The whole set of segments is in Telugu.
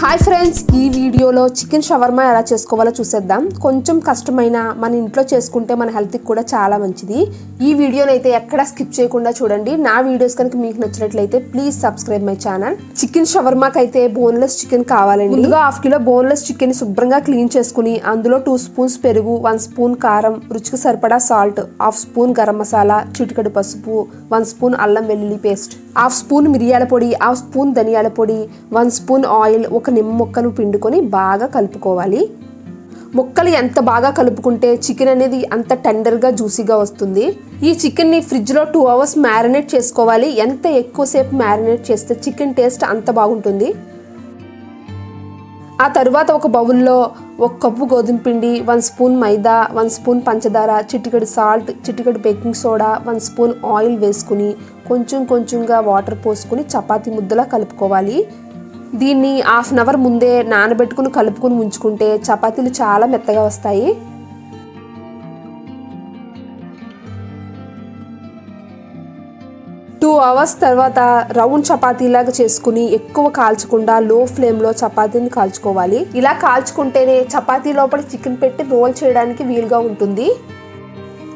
హాయ్ ఫ్రెండ్స్ ఈ వీడియోలో చికెన్ షవర్మా ఎలా చేసుకోవాలో చూసేద్దాం. కొంచెం కష్టమైన మన ఇంట్లో చేసుకుంటే మన హెల్త్కి కూడా చాలా మంచిది. ఈ వీడియోని అయితే ఎక్కడ స్కిప్ చేయకుండా చూడండి. నా వీడియోస్ కనుక మీకు నచ్చినట్లయితే please subscribe my channel. Chicken షవర్మాకి అయితే బోన్లెస్ చికెన్ కావాలండి. ముందుగా హాఫ్ కిలో బోన్లెస్ చికెన్ శుభ్రంగా క్లీన్ చేసుకుని అందులో టూ స్పూన్స్ పెరుగు వన్ స్పూన్ కారం రుచికి సరిపడా salt half spoon garam masala చిటికడు పసుపు వన్ స్పూన్ అల్లం వెల్లుల్లి పేస్ట్ హాఫ్ స్పూన్ మిరియాల పొడి హాఫ్ స్పూన్ ధనియాల పొడి వన్ స్పూన్ ఆయిల్ ఒక నిమ్మ ముక్కను పిండుకొని బాగా కలుపుకోవాలి. ముక్కలు ఎంత బాగా కలుపుకుంటే చికెన్ అనేది అంత టెండర్గా జ్యూసీగా వస్తుంది. ఈ చికెన్ని ఫ్రిడ్జ్లో టూ అవర్స్ మ్యారినేట్ చేసుకోవాలి. ఎంత ఎక్కువసేపు మ్యారినేట్ చేస్తే చికెన్ టేస్ట్ అంత బాగుంటుంది. ఆ తర్వాత ఒక బౌల్లో ఒక కప్పు గోధుమ పిండి one spoon maida one spoon పంచదార చిటికెడు సాల్ట్ చిటికెడు baking soda one spoon oil వేసుకుని కొంచెం కొంచెంగా వాటర్ పోసుకుని చపాతీ ముద్దలా కలుపుకోవాలి. దీన్ని హాఫ్ అన్ అవర్ ముందే నానబెట్టుకుని కలుపుకుని ఉంచుకుంటే చపాతీలు చాలా మెత్తగా వస్తాయి. టూ అవర్స్ తర్వాత రౌండ్ చపాతీలాగా చేసుకుని ఎక్కువ కాల్చకుండా లో ఫ్లేమ్లో చపాతీని కాల్చుకోవాలి. ఇలా కాల్చుకుంటేనే చపాతీ లోపల చికెన్ పెట్టి రోల్ చేయడానికి వీలుగా ఉంటుంది.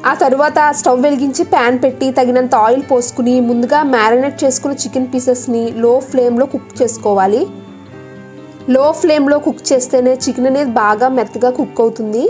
ఆ తర్వాత స్టవ్ వెలిగించి ప్యాన్ పెట్టి తగినంత ఆయిల్ పోసుకుని ముందుగా మ్యారినేట్ చేసుకున్న చికెన్ పీసెస్ని లో ఫ్లేమ్లో కుక్ చేసుకోవాలి. లో ఫ్లేమ్లో కుక్ చేస్తేనే చికెన్ అనేది బాగా మెత్తగా కుక్ అవుతుంది.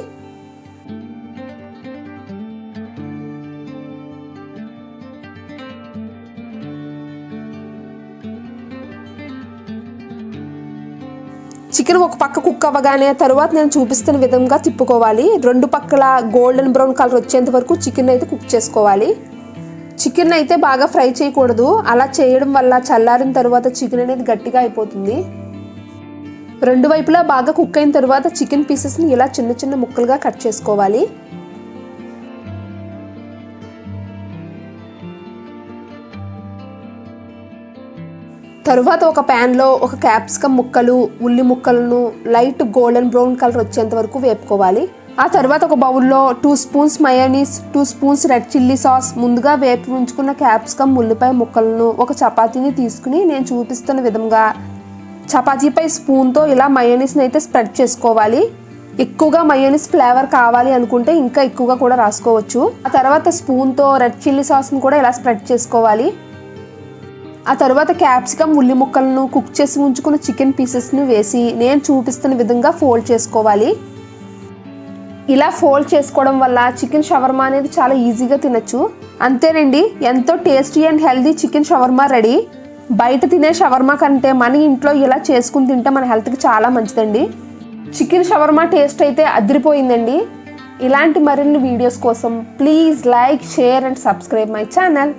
చికెన్ ఒక పక్క కుక్ అవ్వగానే తర్వాత నేను చూపిస్తున్న విధంగా తిప్పుకోవాలి. రెండు పక్కల గోల్డెన్ బ్రౌన్ కలర్ వచ్చేంత వరకు చికెన్ అయితే కుక్ చేసుకోవాలి. చికెన్ అయితే బాగా ఫ్రై చేయకూడదు. అలా చేయడం వల్ల చల్లారిన తర్వాత చికెన్ అనేది గట్టిగా అయిపోతుంది. రెండు వైపులా బాగా కుక్ అయిన తర్వాత చికెన్ పీసెస్ని ఇలా చిన్న చిన్న ముక్కలుగా కట్ చేసుకోవాలి. తరువాత ఒక ప్యాన్లో ఒక క్యాప్సికమ్ ముక్కలు ఉల్లి ముక్కలను లైట్ గోల్డెన్ బ్రౌన్ కలర్ వచ్చేంత వరకు వేపుకోవాలి. ఆ తర్వాత ఒక బౌల్లో two spoons mayonnaise two spoons red chilli sauce ముందుగా వేపు ఉంచుకున్న క్యాప్సికమ్ ఉల్లిపాయ ముక్కలను ఒక చపాతీని తీసుకుని నేను చూపిస్తున్న విధంగా చపాతీపై స్పూన్తో ఇలా మయోనీస్ని అయితే స్ప్రెడ్ చేసుకోవాలి. ఎక్కువగా మయోనీస్ ఫ్లేవర్ కావాలి అనుకుంటే ఇంకా ఎక్కువగా కూడా రాసుకోవచ్చు. ఆ తర్వాత స్పూన్తో రెడ్ చిల్లీ సాస్ని కూడా ఇలా స్ప్రెడ్ చేసుకోవాలి. ఆ తర్వాత క్యాప్సికమ్ ఉల్లి ముక్కలను కుక్ చేసి ఉంచుకున్న చికెన్ పీసెస్ని వేసి నేను చూపిస్తున్న విధంగా ఫోల్డ్ చేసుకోవాలి. ఇలా ఫోల్డ్ చేసుకోవడం వల్ల చికెన్ షవర్మా అనేది చాలా ఈజీగా తినచ్చు. అంతేనండి ఎంతో tasty and healthy chicken shawarma ready బయట తినే షవర్మా కంటే మన ఇంట్లో ఇలా చేసుకుని తింటే మన హెల్త్కి చాలా మంచిదండి. చికెన్ షవర్మా టేస్ట్ అయితే అదిరిపోయిందండి. ఇలాంటి మరిన్ని వీడియోస్ కోసం please like share and subscribe my channel